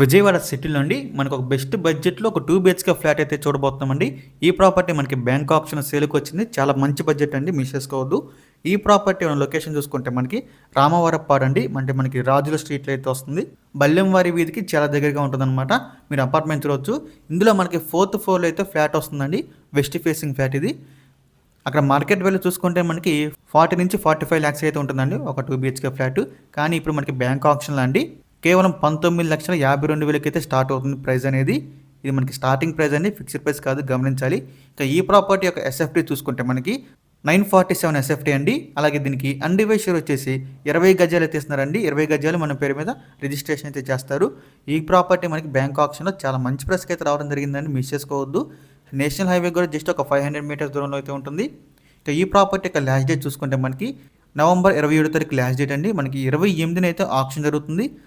విజయవాడ సిటీలో అండి మనకు ఒక బెస్ట్ బడ్జెట్లో ఒక టూ బిహెచ్కే ఫ్లాట్ అయితే చూడబోతున్నామండి. ఈ ప్రాపర్టీ మనకి బ్యాంక్ ఆప్షన్ సేల్కి వచ్చింది చాలా మంచి బడ్జెట్ అండి. మిస్ చేసుకోవద్దు. ఈ ప్రాపర్టీ ఉన్న లొకేషన్ చూసుకుంటే మనకి రామవరప్పాడు అండి. అంటే మనకి రాజుల స్ట్రీట్లో అయితే వస్తుంది. బల్లెంవారి వీధికి చాలా దగ్గరగా ఉంటుందన్నమాట. మీరు అపార్ట్మెంట్ చూడవచ్చు ఇందులో మనకి ఫోర్త్ ఫ్లోర్లో అయితే ఫ్లాట్ వస్తుందండి. వెస్ట్ ఫేసింగ్ ఫ్లాట్ ఇది. అక్కడ మార్కెట్ వాల్యూ చూసుకుంటే మనకి ఫార్టీ నుంచి ఫార్టీ ఫైవ్ ల్యాక్స్ అయితే ఉంటుందండి. ఒక టూ బిహెచ్కే ఫ్లాట్ కానీ ఇప్పుడు మనకి బ్యాంక్ ఆప్షన్లో అండి. కేవలం పంతొమ్మిది లక్షల యాభై రెండు వేలకి అయితే స్టార్ట్ అవుతుంది ప్రైస్ అనేది. ఇది మనకి స్టార్టింగ్ ప్రైస్ అండి ఫిక్స్డ్ ప్రైస్ కాదు గమనించాలి. ఇంకా ఈ ప్రాపర్టీ యొక్క ఎస్ఎఫ్టీ చూసుకుంటే మనకి నైన్ ఫార్టీ సెవెన్ ఎస్ఎఫ్టీ అండి. అలాగే దీనికి అన్డివైజ్ షేర్ వచ్చేసి ఇరవై గజాలు అయితే ఇస్తున్నారండి. ఇరవై గజాలు మన పేరు మీద రిజిస్ట్రేషన్ అయితే చేస్తారు. ఈ ప్రాపర్టీ మనకి బ్యాంక్ ఆప్షన్లో చాలా మంచి ప్రైస్కి అయితే రావడం జరిగిందండి. మిస్ చేసుకోవద్దు. నేషనల్ హైవే కూడా జస్ట్ ఒక ఫైవ్ హండ్రెడ్ మీటర్స్ దూరంలో అయితే ఉంటుంది. ఇంకా ఈ ప్రాపర్టీ యొక్క లాస్ట్ డేట్ చూసుకుంటే మనకి నవంబర్ ఇరవై ఏడో తారీఖు లాస్ట్ డేట్ అండి. మనకి ఇరవై ఎనిమిదిన అయితే ఆప్షన్ జరుగుతుంది.